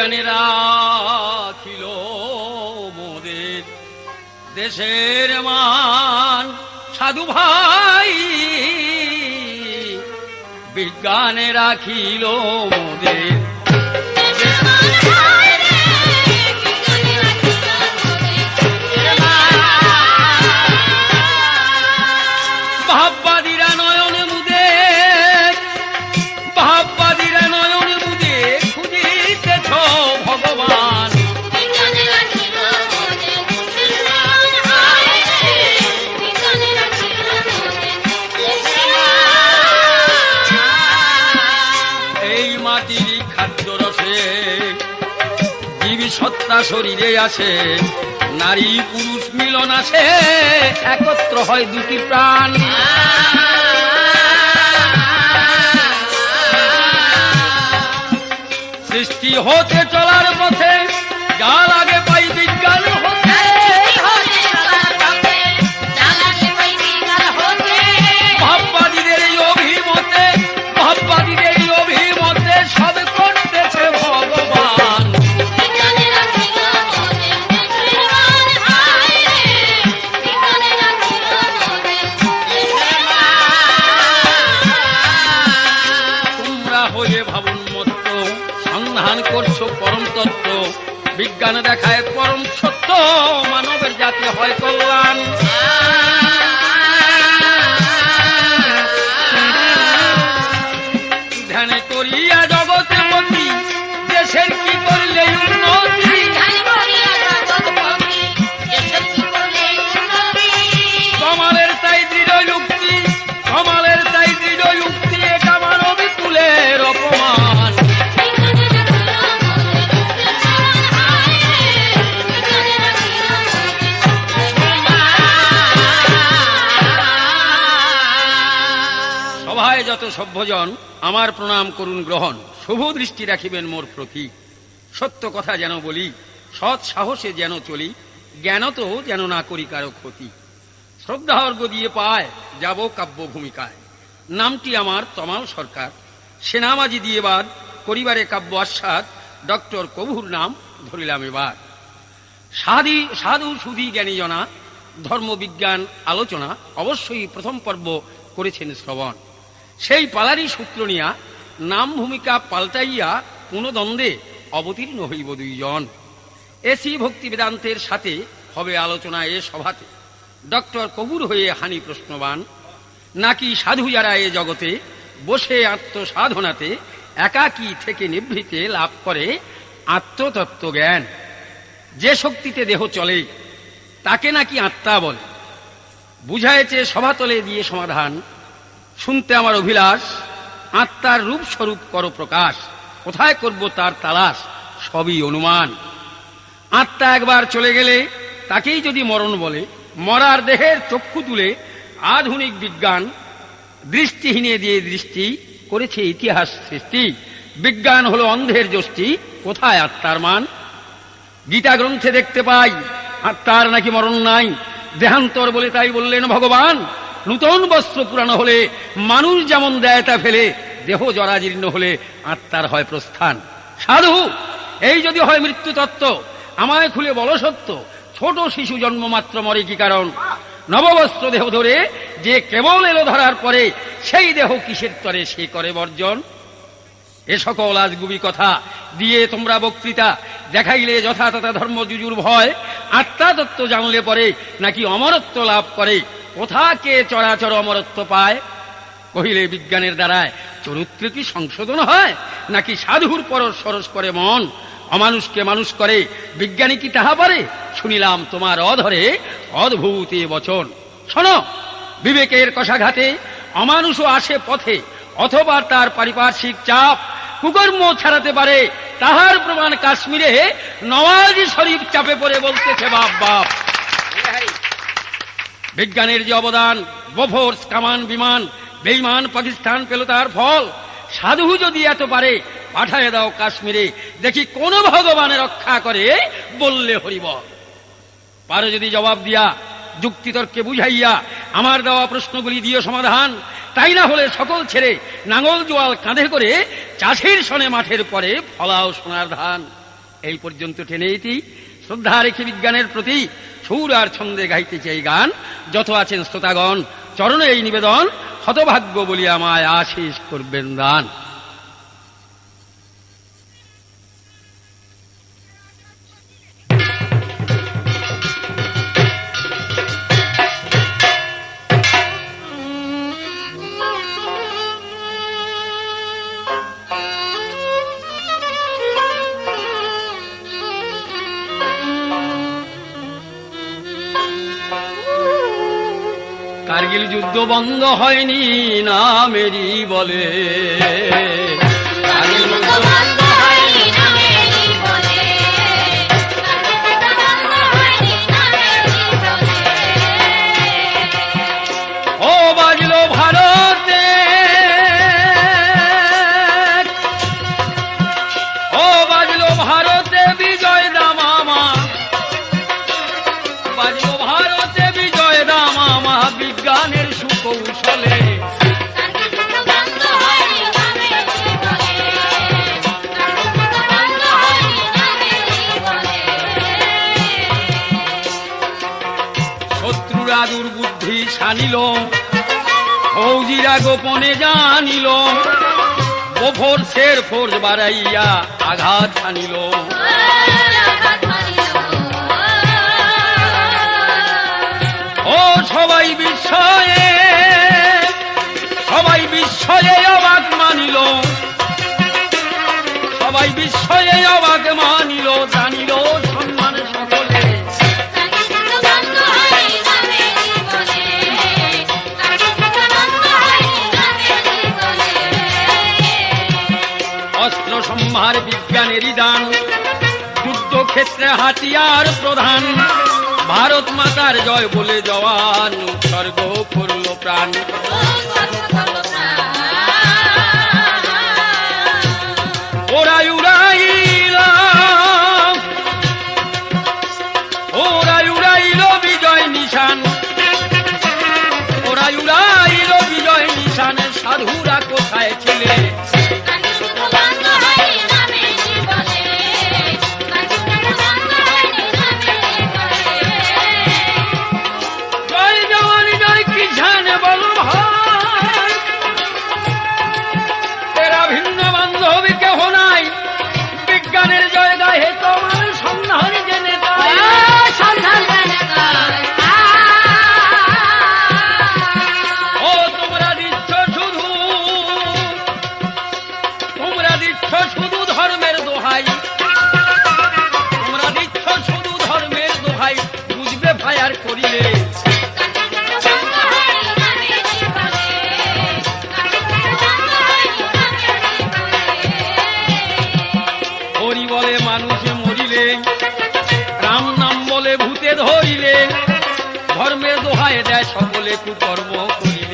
বিজ্ঞানীরা ছিল মোদের দেশের মান। সাধু ভাই বিজ্ঞানে রাখিল মোদের শরীরে আছে নারী পুরুষ মিলন আছে একত্র হয় দুটি প্রাণ। সৃষ্টি হতে চলার পথে বিজ্ঞান দেখায় পরম সত্য মানবের জাতি হয় কল্যাণ। সভ্যজন, আমার প্রণাম করুন গ্রহণ। শুভ দৃষ্টি রাখিবেন মোর প্রতি। সত্য কথা যেন বলি, সৎ সাহসে যেন চলি জ্ঞান তো যেন না করি কারও ক্ষতি। শ্রদ্ধা অর্ঘ দিয়ে পায়, যাব কাব্য ভূমিকায়। নামটি আমার তমাল সরকার। সেনামাজি দিয়ে বাদ, করিবারে কাব্য আস্বাদ, ডক্টর কবুর নাম ধরিলাম এবার। সাধি, সাধু সুধি জ্ঞানীজনা ধর্মবিজ্ঞান আলোচনা, অবশ্যই প্রথম পর্ব করেছেন শ্রবণ। সেই পালারই সূত্র নিয়া নাম ভূমিকা পাল্টাইয়া পুনদ্বন্দ্বে অবতীর্ণ হইব দুইজন। এসি ভক্তি বেদান্তের সাথে হবে আলোচনা এ সভাতে। ডক্টর কবুর হয়ে হানি প্রশ্নবান। নাকি সাধু যারা এ জগতে বসে আত্মসাধনাতে একাকী থেকে নিভৃতে লাভ করে আত্মতত্ত্ব জ্ঞান? যে শক্তিতে দেহ চলে, তাকে নাকি আত্মা বলে? বুঝায়েছে সভাতলে দিয়ে সমাধান। শুনতে আমার অভিলাষ। আত্মার রূপ স্বরূপ কর প্রকাশ কোথায় করব তার তালাশ? সবই অনুমান। আত্মা একবার চলে গেলে তাকেই যদি মরণ বলে, মরার দেহের চক্ষু তুলে আধুনিক বিজ্ঞান দৃষ্টিহীনে দিয়ে দৃষ্টি করেছে ইতিহাস সৃষ্টি। বিজ্ঞান হলো অন্ধের যষ্টি। কোথায় আত্মার মান? গীতা গ্রন্থে দেখতে পাই, আত্মার নাকি মরণ নাই। দেহান্তর বলে তাই বললেন ভগবান। নূতন বস্ত্র পুরানো হলে মানুষ যেমন দেয় তা ফেলে, দেহ জরাজীর্ণ হলে আত্মার হয় প্রস্থান। সাধু, এই যদি হয় মৃত্যু তত্ত্ব আমায় খুলে বলো সত্য, ছোট শিশু জন্ম মাত্র মরে কি কারণ? নববস্ত্র দেহ ধরে যে কেবল এলো ধরার পরে, সেই দেহ কিসের তরে সে করে বর্জন? এ সকল আজগুবি কথা। দিয়ে তোমরা বক্তৃতা। দেখাইলে যথাতথা ধর্ম জুজুর ভয়। আত্মা তত্ত্ব জানলে পরে নাকি অমরত্ব লাভ করে। কোথা কে চরাচর অমরত্ব পায়? কহিলে বিজ্ঞানের দ্বারায়, চরিত্র কি সংশোধন হয়? নাকি সাধুর পর সরস করে মন? অমানুষকে মানুষ করে, বিজ্ঞানী কি তাহা পারে? শুনিলাম তোমার অধরে অদ্ভুত বচন। শোনো, বিবেকের কষাঘাতে অমানুষও আসে পথে, অথবা তার পারিপার্শ্বিক চাপ কুকর্ম ছাড়াতে পারে। তাহার প্রমাণ কাশ্মীরে নওয়াজ শরীফ চাপে পড়ে বলতেছে বাপ বাপ। বিজ্ঞানের যে অবদান বোফোর্স কামান বিমান, বেইমান পাকিস্তান পেল তার ফল। সাধু যদি এত পারে, পাঠায় দাও কাশ্মীরে। দেখি কোন ভগবানে রক্ষা করে বললে হরিব। পারো যদি জবাব দিয়া, যুক্তিতর্কে বুঝাইয়া আমার দেওয়া প্রশ্নগুলি দিও সমাধান। তাই না হলে সকল ছেড়ে নাঙল জোয়াল কাঁধে করে চাষির সনে মাঠের পরে ফলাও সোনার ধান। এই পর্যন্ত টেনে ইতি শ্রদ্ধা রেখে বিজ্ঞানের প্রতি সুর আর ছন্দে গাইতে চাই গান। যত আছেন শ্রোতাগণ চরণে এই নিবেদন হতভাগ্য বলিয়া আমায় আশিস করবেন দান। কার্গিল যুদ্ধ বন্ধ হয়নি না মেরি বলে। কার্গিল যুদ্ধ বন্ধ সানিল ফৌজিরা গোপনে জানিল গোফর শের ফোর্স বাড়াইয়া আঘাত আনিল ও সবাই বিস্ময়ে বিজ্ঞানেরই দান যুদ্ধক্ষেত্রে হাতিয়ার প্রধান। ভারত মাতার জয় বলে জওয়ান, উৎসর্গ করল প্রাণ। ওরাই উড়াইলাম ওরাই উড়াইল বিজয় নিশান। ওরাই উড়াইল বিজয় নিশান, সাধুরা কোথায় ছিলে? ভূতে ধরিলে ধর্মের দোহায় দেয় সকলে কুকর্ম করিলে।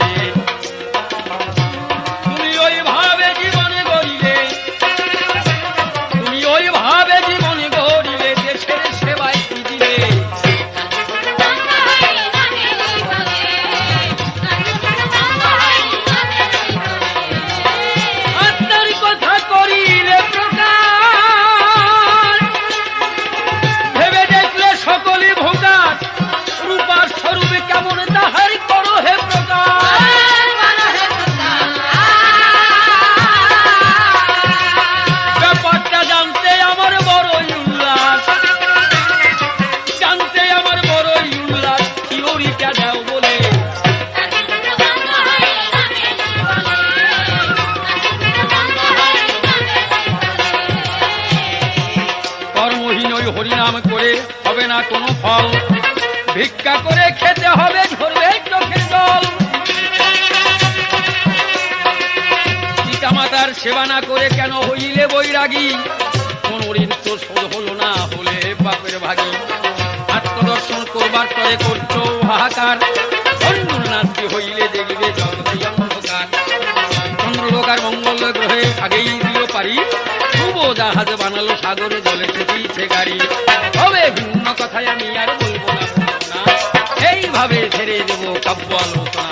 হরিনাম করে হবে না কোনো ফল। ভিক্ষা করে খেতে হবে ঝরবে চোখের জল। পিতামাতার সেবা না করে কেন হইলে বৈরাগী? কোন ঋণ তো শোধ হলো না হলে বাপের ভাগী। আত্মদর্শন করবার পরে করছ হাহাকার। বন্ধুর নাস্তি হইলে দেখবে জগতে জাহাজ বানালো সাগরে জলে ছুটিছে গাড়ি। তবে ভিন্ন কথায় আমি আর বলব না। এইভাবে ছেড়ে দেব কাব্য আলোচনা।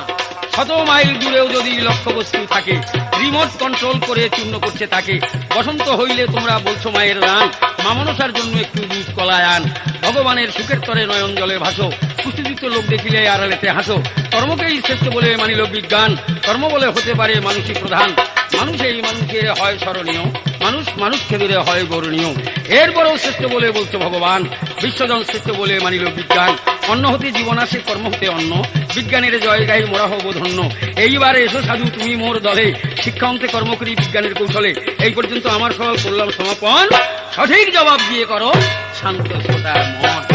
শত মাইল দূরেও যদি লক্ষ্যবস্তু থাকে রিমোট কন্ট্রোল করে চূর্ণ করছে তাকে। বসন্ত হইলে তোমরা বলছো মায়ের রান, মামনসার জন্য একটু দুধ কলায় আন। ভগবানের সুখের তরে নয়ন জলে ভাসো পুষ্টিযুক্ত লোক দেখিলে আড়ালেতে হাসো। কর্মকেই শ্রেষ্ঠ বলে মানিল বিজ্ঞান, কর্ম বলে হতে পারে মানুষই প্রধান। মানুষ এই মানুষের হয় স্মরণীয়, মানুষ মানুষকে দূরে হয় গৌরণীয় এরপরেও শ্রেষ্ঠ বলে বলছে ভগবান। বিশ্বজন শ্রেষ্ঠ বলে মানিল বিজ্ঞান। অন্ন হতে জীবন আসে, কর্ম হতে অন্ন। বিজ্ঞানের জয় গাই মোরা হব ধন্য। এইবারে এসো সাধু, তুমি মোর দলে। শিক্ষা অন্তে কর্ম করি বিজ্ঞানের কৌশলে। এই পর্যন্ত আমার সবাল করলাম সমাপন। সঠিক জবাব দিয়ে করো, শান্ত শ্রোতার মন।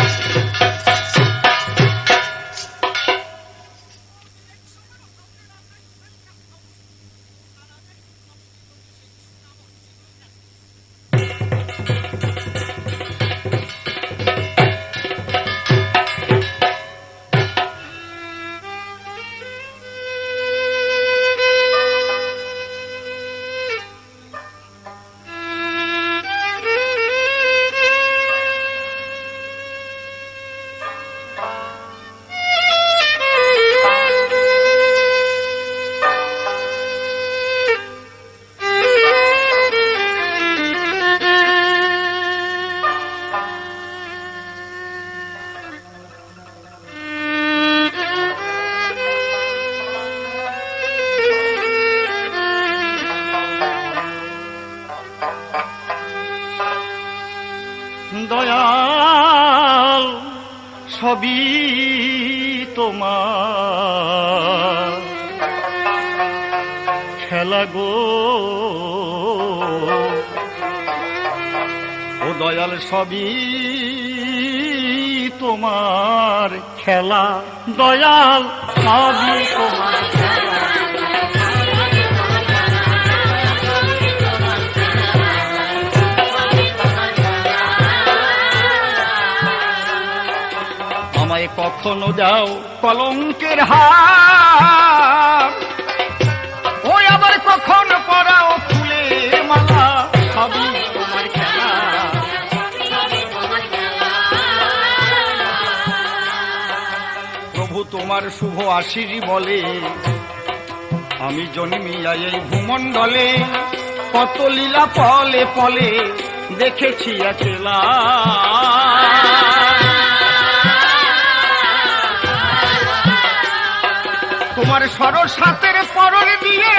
কখনো দাও কলঙ্কের হার। ওই আবার কখনো পরাও ফুলের মালা, সবই তোমার প্রভু তোমার শুভ আশির বলে, আমি জন্মিয়া এই ভূমণ্ডলে, কত লীলা পলে পলে দেখেছি একলা তোমার হাতের পরর দিয়ে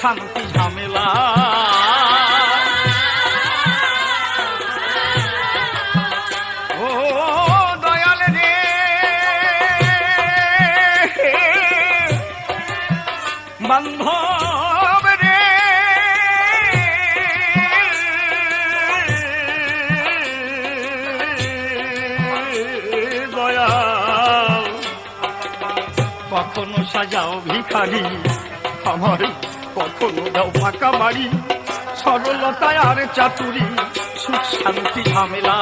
শান্তি ঝামেলা। কখনো সাজাও ভিখারি আমার কখনো দাও ফাঁকা বাড়ি সরলতায় আর চাতুরি সুখ শান্তি ঝামেলা।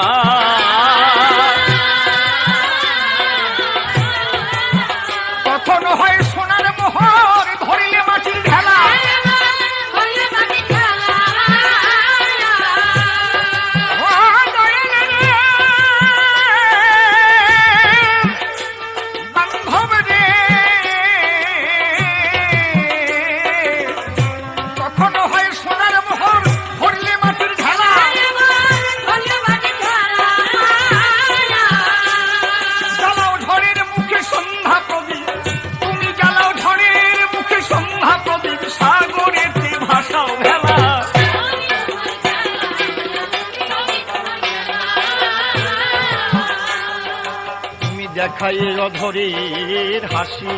মাখাইয়ে অধরের হাসি।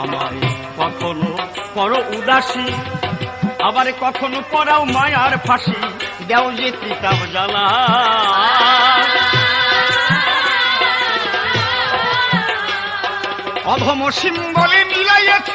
আমায় কখনো করো উদাসী, আবার কখনো পড়াও মায়ার ফাঁসি। দেও যে তিতাব জ্বালা। অধম সিম্বলে মিলাইয়াছ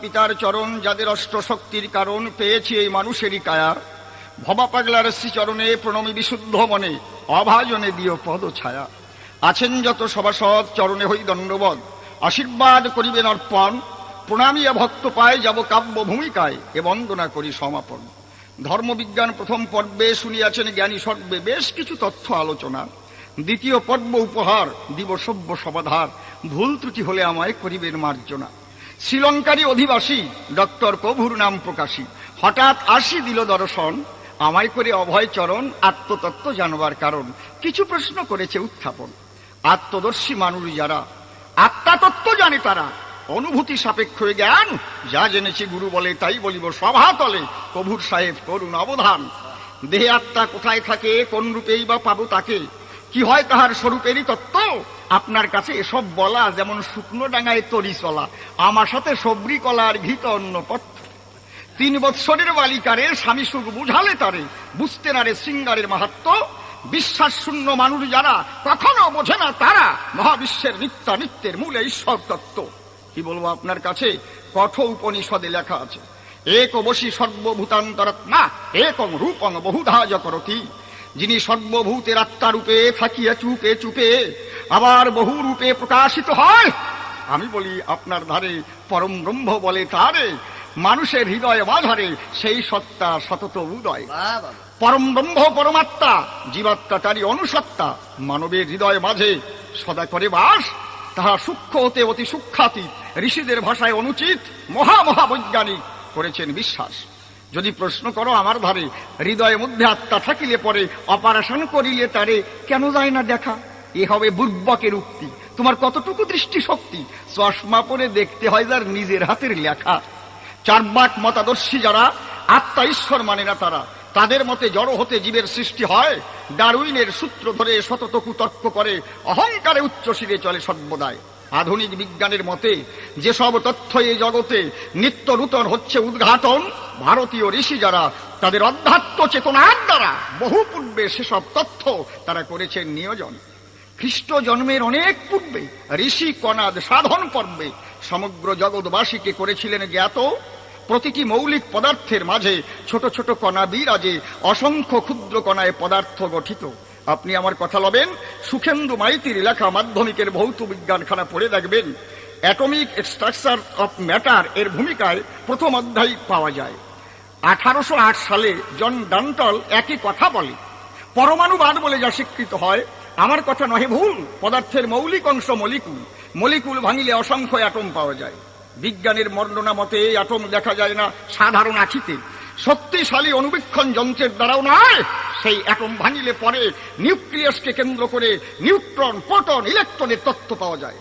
পিতার চরণ যাদের অষ্ট শক্তির কারণ পেয়েছি এই মানুষেরই কায়া ভবা পাগলার শ্রীচরণে প্রণমী বিশুদ্ধ মনে, অভাজনে দিও পদ ছায়া। আছেন যত সভাসদ, চরণে হই দণ্ডবদ। আশীর্বাদ করিবেন অর্পণ। প্রণামিয়া ভক্ত পায় যাব কাব্য ভূমিকায়, এ বন্দনা করি সমাপন। ধর্মবিজ্ঞান প্রথম পর্বে শুনিয়াছেন জ্ঞানী সর্বে, বেশ কিছু তথ্য আলোচনা। দ্বিতীয় পর্ব উপহার, দিব সভ্য সমাধার ভুল ত্রুটি হলে আমায় করিবেন মার্জনা। শ্রীলঙ্কারী অধিবাসী, ডক্টর প্রভুর নাম প্রকাশী। হঠাৎ আসি দিল দর্শন, আমায় করে অভয় চরণ আত্মতত্ত্ব জানবার কারণ, কিছু প্রশ্ন করেছে উত্থাপন। আত্মদর্শী মানুষ যারা, আত্মাতত্ত্ব জানে তারা। অনুভূতি সাপেক্ষ জ্ঞান, যা জেনেছি গুরু বলে তাই বলিব সভা তলে কভুর সাহেব করুন অবধান। দেহে আত্মা কোথায় থাকে, কোন রূপেই বা পাবো তাকে? কি হয় তাহার স্বরূপেরই তত্ত্ব? আপনার কাছে এসব বলা যেমন শুকনো ডাঙায় তরি চলা, আমার সাথে সবরি কলার ঘিত অন্য পথ। তিন বৎসরের বালিকারে স্বামী সুখ বুঝালে তারে, বুঝতে না রে সিঙ্গারের মাহাত্ম। বিশ্বাস শূন্য মানুষ যারা কখনো বোঝে না তারা মহাবিশ্বের নিত্য নিত্যের মূলে ঈশ্বর তত্ত্ব। কি বলব আপনার কাছে? কঠ উপনিষদে লেখা আছে, এক বসি সর্বভূতান্তরাত্মা একং রূপং বহুধা করতি যিনি সর্বভূতের আত্মারূপে থাকিয়া চুপে চুপে আবার বহু রূপে প্রকাশিত হয়। আমি বলি আপনার ধারে পরম ব্রহ্ম বলে তারে মানুষের হৃদয় মাঝারে সেই সত্তা সতত উদয়। পরম ব্রহ্ম পরমাত্মা জীবাত্মা তারই অনুসত্তা মানবের হৃদয় মাঝে সদা করে বাস তাহা সূক্ষ্ম হতে অতি সূক্ষাতি ঋষিদের ভাষায় অনুচিত মহা মহা বৈজ্ঞানিক করেছেন বিশ্বাস। যদি প্রশ্ন করো আমার ধারে হৃদয়ের মধ্যে আত্মা থাকিলে পরে অপারেশন করিলে তারে কেন যায় না দেখা? এ হবে বুর্বকের উক্তি। তোমার কতটুকু দৃষ্টি শক্তি চশমা পরে দেখতে হয় যার নিজের হাতের লেখা। চারবাক মতাদর্শী যারা, আত্মা ঈশ্বর মানে না তারা। তাদের মতে জড় হতে জীবের সৃষ্টি হয়। ডারউইনের সূত্র ধরে শতত কুতর্ক করে, অহংকারে উচ্চ শিরে চলে সর্বদায় আধুনিক বিজ্ঞানের মতে, যেসব তথ্য এই জগতে নিত্য নূতন হচ্ছে উদ্ঘাটন, ভারতীয় ঋষি যারা, তাদের অধ্যাত্ম চেতনার দ্বারা বহু পূর্বে সেসব তথ্য তারা করেছেন নিয়োজন। খ্রিস্ট জন্মের অনেক পূর্বে ঋষি কনাদ সাধন পর্বে সমগ্র জগৎবাসীকে করেছিলেন জ্ঞাত। প্রতিটি মৌলিক পদার্থের মাঝে ছোট ছোট কণা বিরাজে অসংখ্য ক্ষুদ্র কণায় পদার্থ গঠিত। আপনি আমার কথা লবেন? সুখেন্দু মাইতির লেখা মাধ্যমিকের ভৌত বিজ্ঞানখানা পড়ে দেখবেন। অ্যাটমিক স্ট্রাকচার অফ ম্যাটার এর ভূমিকায় প্রথম অধ্যায় পাওয়া যায়। আঠারোশো আট সালে জন ডান্টল একই কথা বলে। পরমাণুবাদ বলে যা স্বীকৃত হয় আমার কথা নহে ভুল পদার্থের মৌলিক অংশ মলিকুল। মলিকুল ভাঙিলে অসংখ্য অ্যাটম পাওয়া যায়। বিজ্ঞানের মর্ণনা মতে এই অ্যাটম দেখা যায় না সাধারণ আখিতে। শক্তিশালী অনুবীক্ষণ যন্ত্রের দ্বারাও নয় সেই অ্যাটম ভাঙিলে পরে নিউক্লিয়াসকে কেন্দ্র করে নিউট্রন প্রোটন ইলেকট্রনের তত্ত্ব পাওয়া যায়।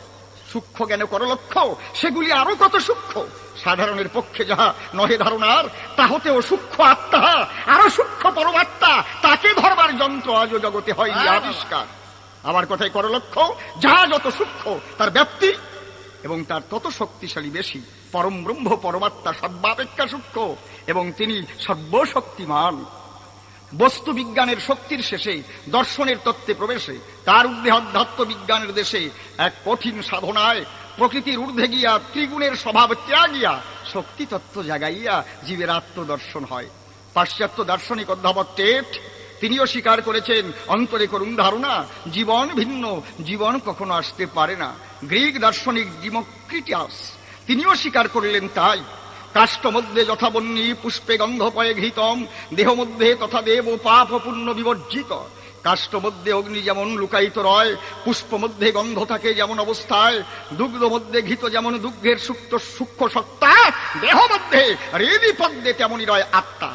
সূক্ষ্ম জ্ঞান করো লক্ষ্য সেগুলি আরও কত সূক্ষ্ম? সাধারণের পক্ষে যাহা নহে ধারণার তাহতেও সূক্ষ্ম আত্মা। আরও সূক্ষ্ম পরমাত্মা তাকে ধরবার যন্ত্র আজও জগতে হয়নি আবিষ্কার। আমার কথায় করো লক্ষ্য যাহা যত সূক্ষ্ম, তার ব্যাপ্তি এবং তার তত শক্তিশালী বেশি, পরম ব্রহ্ম, পরমাত্মা সর্বাপেক্ষা সূক্ষ্ম এবং তিনি সর্বশক্তিমান। বস্তু বিজ্ঞানের শক্তির শেষে, দর্শনের তত্ত্বে প্রবেশে, তার ঊর্ধ্বে অধ্যাত্ম বিজ্ঞানের দেশে, এক কঠিন সাধনায়, প্রকৃতির ঊর্ধ্বে গিয়া ত্রিগুণের স্বভাব ত্যাগিয়া শক্তি তত্ত্ব জাগাইয়া জীবের আত্মদর্শন হয়। পাশ্চাত্য দার্শনিক অধ্যাপক টেট তিনিও স্বীকার করেছেন, অন্তরে করুন ধারণা, জীবন ভিন্ন, জীবন কখনো আসতে পারে না। গ্রিক দার্শনিক ডিমোক্রিটিয়াস, তিনিও স্বীকার করলেন তাই। কাষ্ঠ মধ্যে যথাবন্যী পুষ্পে গন্ধ পয়ে ঘৃতম দেহ মধ্যে তথা দেব পাপ পুণ্য বিবর্জিত। কাষ্ঠ মধ্যে অগ্নি যেমন লুকায়িত রয় পুষ্প মধ্যে গন্ধ থাকে যেমন অবস্থায় দুগ্ধ মধ্যে ঘৃত যেমন দুগ্ধের সুক্ত সূক্ষ্ম সত্তা দেহ মধ্যে হৃদি পদ্মে তেমনই রয় আত্মা।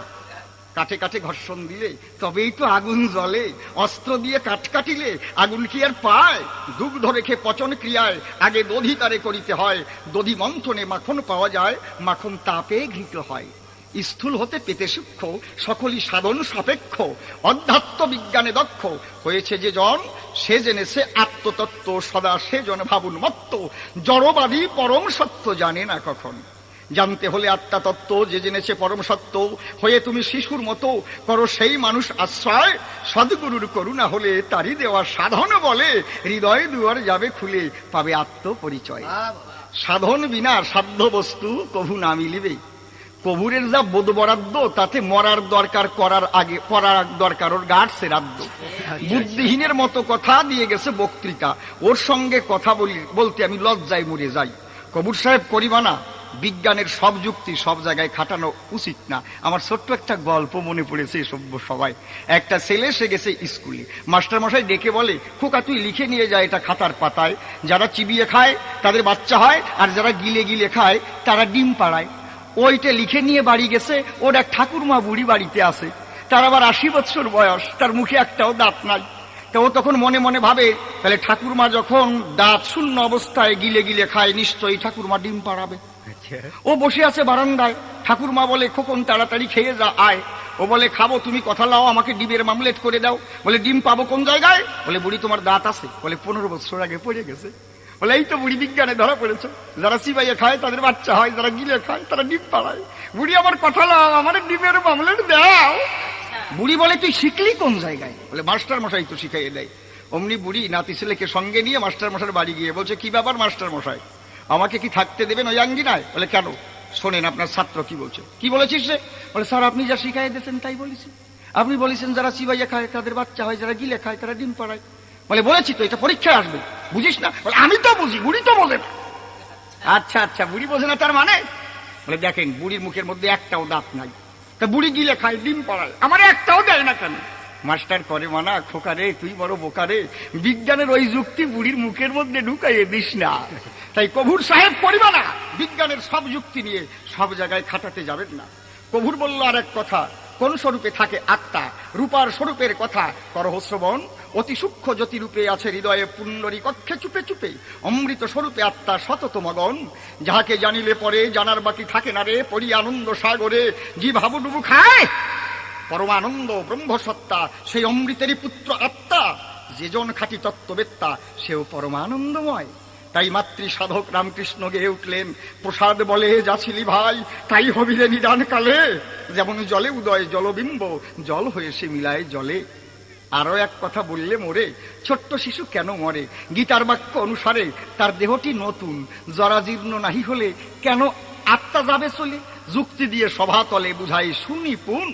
কাঠে কাঠে ঘর্ষণ দিলে তবেই তো আগুন জ্বলে। অস্ত্র দিয়ে কাঠ কাটিলে আগুন কি আর পায়? দুগ্ধ রেখে পচন ক্রিয়ায় আগে দধি তারে করিতে হয়। দধি মন্থনে মাখন পাওয়া যায়, মাখন তাপে ঘৃত হয়। স্থূল হতে পেতে সূক্ষ্ম, সকলই সাধন সাপেক্ষ। অধ্যাত্ম বিজ্ঞানে দক্ষ, হয়েছে যে জন, সে জেনেছে আত্মতত্ত্ব, সদা সে জন ভাবুন মত্ত জড়বাদী পরম সত্য জানে না কখন। জানতে হলে আত্মা তত্ত্ব যে জেনেছে পরম সত্য হয়ে তুমি শিশুর মতো করো সেই মানুষ আশ্রয়। সদ্গুরুর করুণা হলে তারই দেওয়া সাধন বলে হৃদয় দুয়ার যাবে খুলে পাবে আত্মপরিচয়। সাধন বিনা সাধ্য বস্তু কভু না মিলিবে। কবুরের যা বোধ বরাদ্দ তাতে মরার দরকার করার আগে পড়ার দরকার ওর গাঢ় সেরাদ্দ বুদ্ধিহীনের মতো কথা দিয়ে গেছে বক্তৃতা। ওর সঙ্গে কথা বলি বলতে আমি লজ্জায় মরে যাই। কবুর সাহেব করিবানা বিজ্ঞানের সব যুক্তি সব জায়গায় খাটানো উচিত না। আমার ছোট্ট একটা গল্প মনে পড়েছে সভ্য সবাই একটা ছেলে, সে গেছে স্কুলে। মাস্টার মশাই ডেকে বলে, খোকা, তুই লিখে নিয়ে যায় এটা খাতার পাতায়। যারা চিবিয়ে খায়, তাদের বাচ্চা হয়, আর যারা গিলে গিলে খায়, তারা ডিম পাড়ায়। ওইটা লিখে নিয়ে বাড়ি গেছে, ওর এক ঠাকুরমা বুড়ি বাড়িতে আছে। তার আবার আশি বছর বয়স, তার মুখে একটাও দাঁত নাই। তো ও তখন মনে মনে ভাবে, তাহলে ঠাকুরমা যখন দাঁত শূন্য অবস্থায় গিলে গিলে খায়, নিশ্চয়ই ঠাকুরমা ডিম পাড়াবে। ও বসে আছে বারান্দায়। ঠাকুরমা বলে, খোকন, তাড়াতাড়ি খেয়ে যা, আয়। ও বলে, খাব, তুমি কথা লাও, আমাকে ডিমের মামলেট করে দাও। বলে, ডিম পাবো কোন জায়গায়? বলে, বুড়ি, তোমার দাঁত আছে। বলে, পনেরো বছর আগে পড়ে গেছে। বলে, এই তো বুড়ি বিজ্ঞানে ধরা পড়েছে। যারা সিবাইয়ে খায়, তাদের বাচ্চা হয়, যারা গিলে খায়, তারা ডিম পাড়ায়। বুড়ি আমার কথা লাও, আমার ডিমের মামলেট দাও। বুড়ি বলে, তুই শিখলি কোন জায়গায়? বলে মাস্টার মশাই তো শিখাইয়ে দেয়। অমনি বুড়ি নাতি ছেলেকে সঙ্গে নিয়ে মাস্টার মশাই বাড়ি গিয়ে বলছে, কি ব্যাপার মাস্টার মশাই আমাকে কি থাকতে দেবেন ওই আঙ্গিনায়? বলে, কেন? শোনেন, আপনার ছাত্র কি বলছে? কি বলেছিস সে বলে, স্যার, আপনি যা শিখাই দিয়েছেন তাই বলেছি। আপনি বলেছেন যারা চিবাইয়া খায়, তাদের বাচ্চা হয়, যারা গিলে খায়, তারা ডিম পাড়ায়। বলে, বলেছি তো, এটা পরীক্ষায় আসবে। বুঝিস না? বলে, আমি তো বুঝি, বুড়ি তো বোঝে না। আচ্ছা আচ্ছা বুড়ি বোঝে না তার মানে? বলে, দেখেন, বুড়ির মুখের মধ্যে একটাও দাঁত নাই। তা বুড়ি গিলে খায়, ডিম পাড়ায়। আমার একটাও দেয় না কেন? মাস্টার করে, মানা খোকারে তুই বড় বোকারে বিজ্ঞানের ওই যুক্তি বুড়ির মুখের মধ্যে ঢুকাইয়ে দিস না। তাই কভুর সাহেব করিবা না। বিজ্ঞানের সব যুক্তি নিয়ে সব জায়গায় খাটাতে যাবেন না। কভুর বলল আর এক কথা, কোন স্বরূপে থাকে আত্মা? রূপার স্বরূপের কথা করহ শ্রবণ। অতি সূক্ষ্ম জ্যোতি রূপে আছে হৃদয়ে পুণ্যরি কক্ষে চুপে চুপে। অমৃত স্বরূপে আত্মা শতত মগন যাহাকে জানিলে পরে জানার বাকি থাকে না রে পরি আনন্দ সাগরে। জীব হাবুডুবু খায়। পরমানন্দ ব্রহ্মসত্তা, সেই অমৃতেরই পুত্র আত্মা যেজন খাঁটি তত্ত্ববেত্তা, সেও পরমানন্দময়। তাই মাতৃ সাধক রামকৃষ্ণ গেয়ে উঠলেন, প্রসাদ বলে যাছিলি ভাই, তাই হবিরে নিদান কালে যেমন জলে উদয় জলবিম্ব, জল হয়ে সে মিলায় জলে। আরও এক কথা বললে মরে, ছোট্ট শিশু কেন মরে? গীতার বাক্য অনুসারে, তার দেহটি নতুন জরাজীর্ণ নাহি হলে কেন আত্মা যাবে চলে? যুক্তি দিয়ে সভাতলে বুঝাই শুনি, পুন।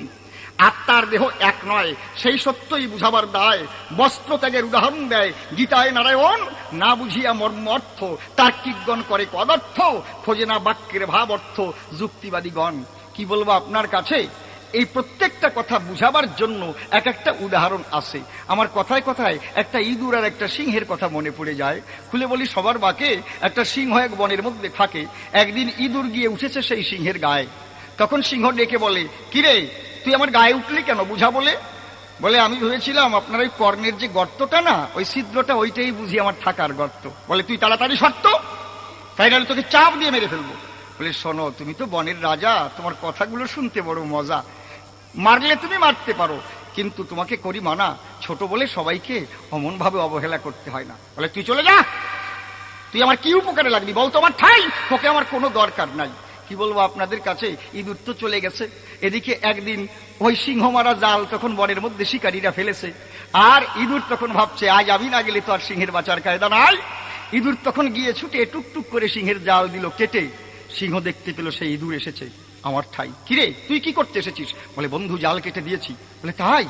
আত্মার দেহ এক নয়, সেই সত্যই বুঝাবার দায়। বস্ত্র ত্যাগের উদাহরণ দেয়, গীতায় নারায়ণ, না বুঝিয়া মর্ম অর্থ, তার্কিকগণ করে কদর্থ খোঁজে না বাক্যের ভাব অর্থ, যুক্তিবাদীগণ। কি বলব আপনার কাছে? এই প্রত্যেকটা কথা বুঝাবার জন্য এক একটা উদাহরণ আছে। আমার কথায় কথায় একটা ইঁদুর আর একটা সিংহের কথা মনে পড়ে যায়। খুলে বলি, সবার বাকে একটা সিংহ এক বনের মধ্যে থাকে। একদিন ইঁদুর গিয়ে উঠেছে সেই সিংহের গায়ে। তখন সিংহ ডেকে বলে, কিরে তুই আমার গায়ে উঠলি কেন? বুঝা বলে? বলে, আমি ভেবেছিলাম আপনার ওই কর্ণের যে গর্তটা না, ওই ছিদ্রটা, ওইটাই বুঝি আমার থাকার গর্ত। বলে, তুই তাড়াতাড়ি সত্য? তাই নাহলে তোকে চাপ দিয়ে মেরে ফেলব। বলে, শোনো, তুমি তো বনের রাজা, তোমার কথাগুলো শুনতে বড় মজা। মারলে তুমি মারতে পারো, কিন্তু তোমাকে করি মানা, ছোট বলে সবাইকে অমন ভাবে অবহেলা করতে হয় না। বলে, তুই চলে যা! তুই আমার কি উপকারে লাগবি বল তো আমার ঠাই? তোকে আমার কোনো দরকার নাই। কি বলব আপনাদের কাছে? ইঁদুর তো চলে গেছে। এদিকে একদিন ওই সিংহ মারা জাল তখন বনের মধ্যে শিকারীরা ফেলেছে। আর ইঁদুর তখন ভাবছে, আজ আমি না গেলে তো আর সিংহের বাঁচার কায়দা নাই। ইঁদুর তখন গিয়ে ছুটে টুকটুক করে সিংহের জাল দিল কেটে। সিংহ দেখতে পেল সেই ইঁদুর এসেছে। আমার ঠাই, কিরে, তুই কি করতে এসেছিস? বলে, বন্ধু, জাল কেটে দিয়েছি। বলে, তাই?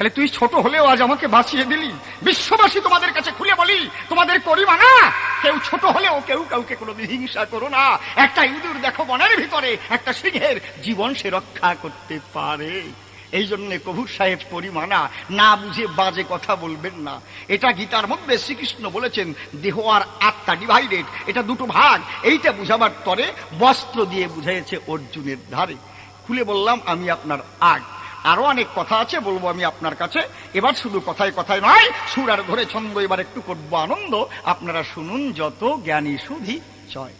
তাহলে তুই ছোট হলেও আজ আমাকে বাঁচিয়ে দিলি। বিশ্ববাসী তোমাদের কাছে খুলে বলি, তোমাদের করিবা না কেউ ছোট হলেও কেউ কাউকে কোনোদিন হিংসা করো না। একটা ইঁদুর দেখো বনের ভিতরে, একটা সিংহের জীবন সে রক্ষা করতে পারে। এই জন্য কবুর সাহেব পরিমানা না বুঝে বাজে কথা বলবেন না। এটা গীতার মধ্যে শ্রীকৃষ্ণ বলেছেন, দেহ আর আত্মা ডিভাইডেড এটা দুটো ভাগ। এইটা বুঝাবার তরে বস্ত্র দিয়ে বুঝাইছে অর্জুনের ধারে। খুলে বললাম, আমি আপনার আগ। আরও অনেক কথা আছে, বলব আমি আপনার কাছে। এবার শুধু কথায় কথায় নয়, সুর আর ধরে ছন্দ এবার একটু করব আনন্দ। আপনারা শুনুন যত জ্ঞানী সুধি জয়